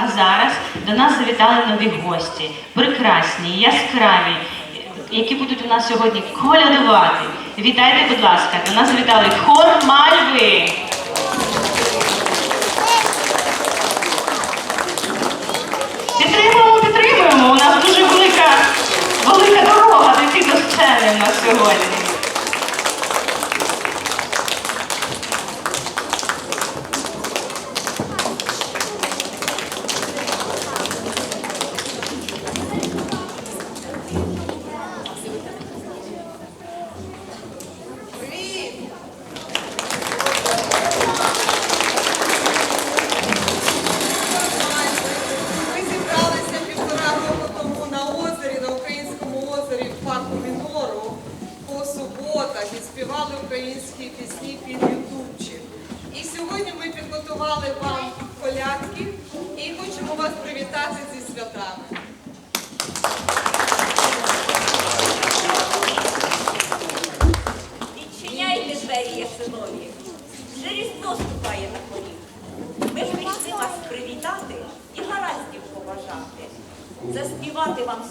А зараз до нас завітали нові гості, прекрасні, яскраві, які будуть у нас сьогодні колядувати. Вітайте, будь ласка, до нас завітали хор мальви. Підтримуємо, підтримуємо. У нас дуже велика, велика дорога до цих Devam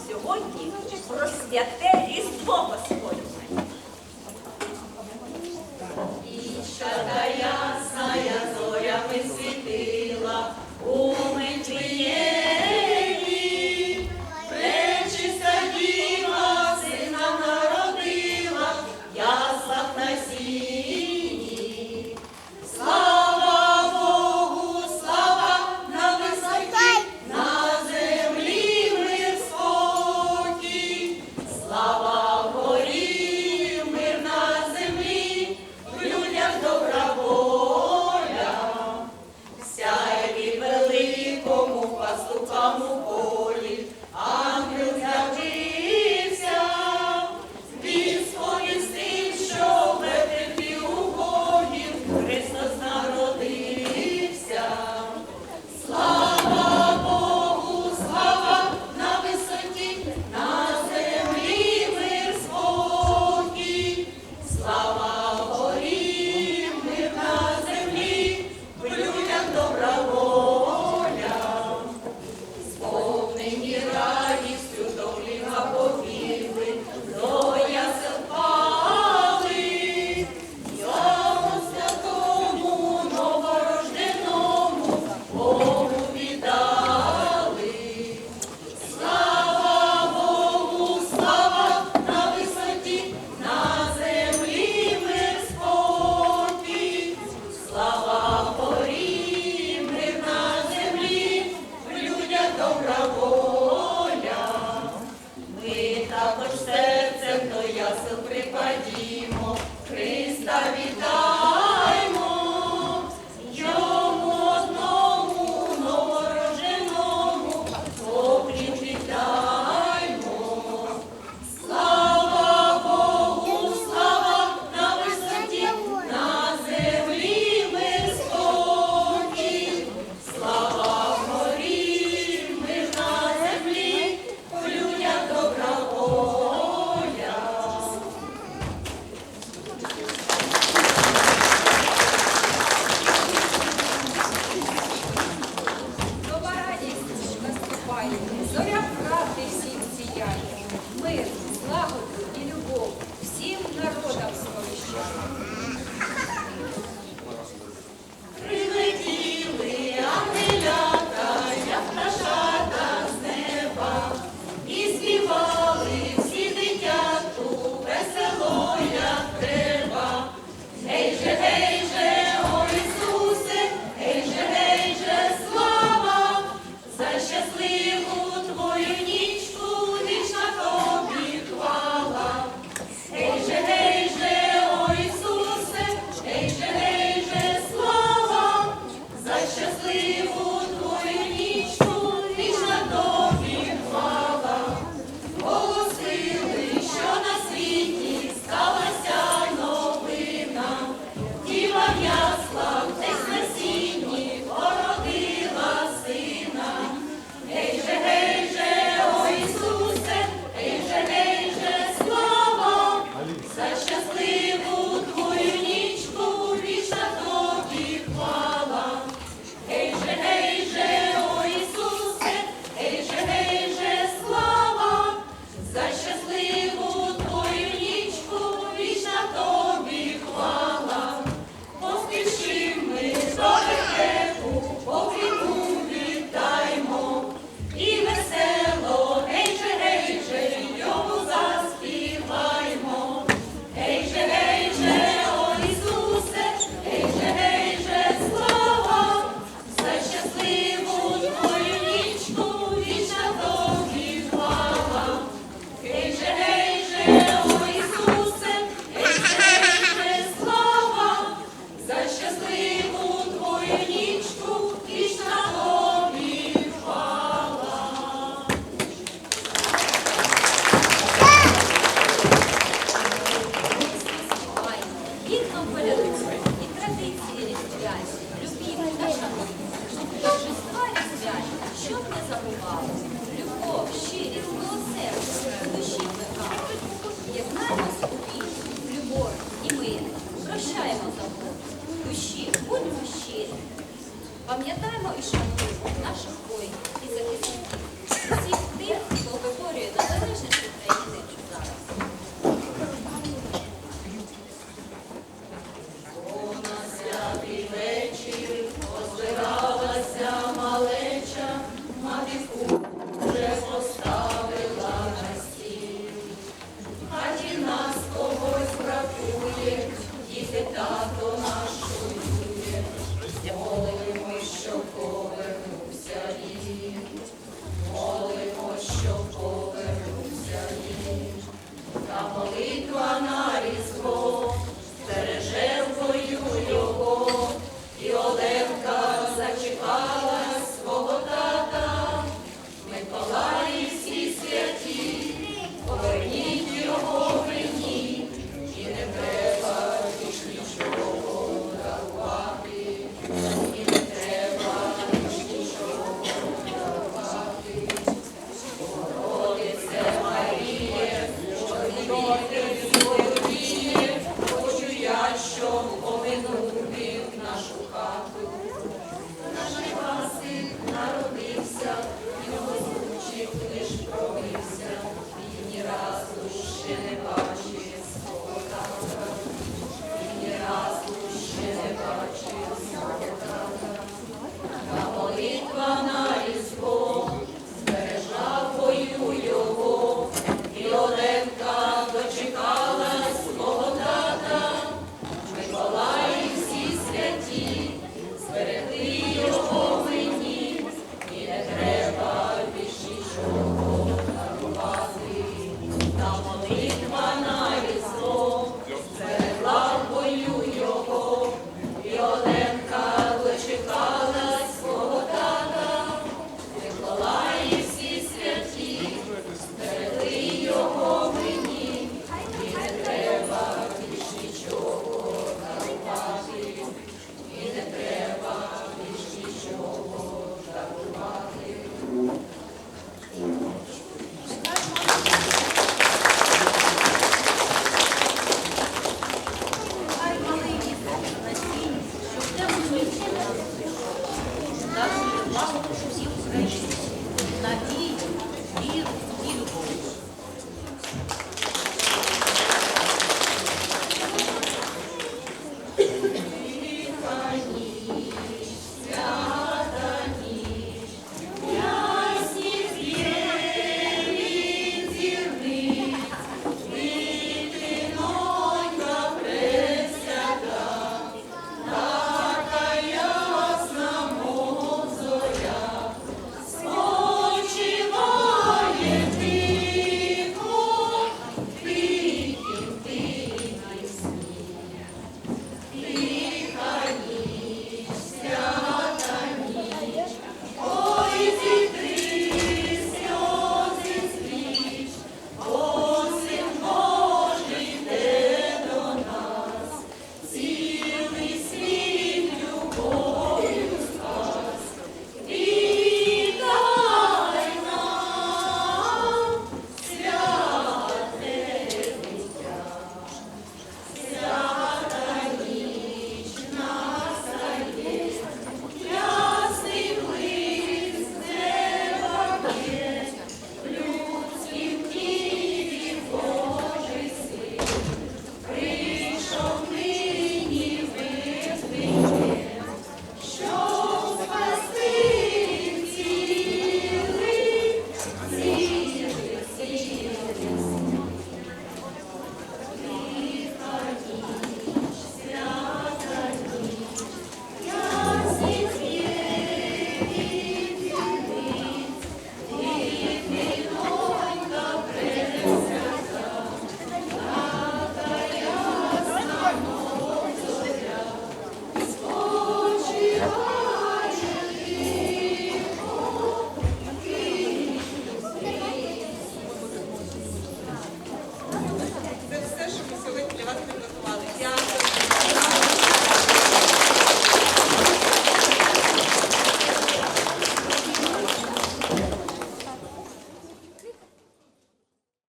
гідно порядку і традиції різдвяні, любімі та шановні, торжества різдвяні, щоб не забували, любов, щирість, милосердя, душі плекали, єдна нас у вік, любов і мир, прощаємо забув, душі, будьмо щирі, пам'ятаємо і шануємо.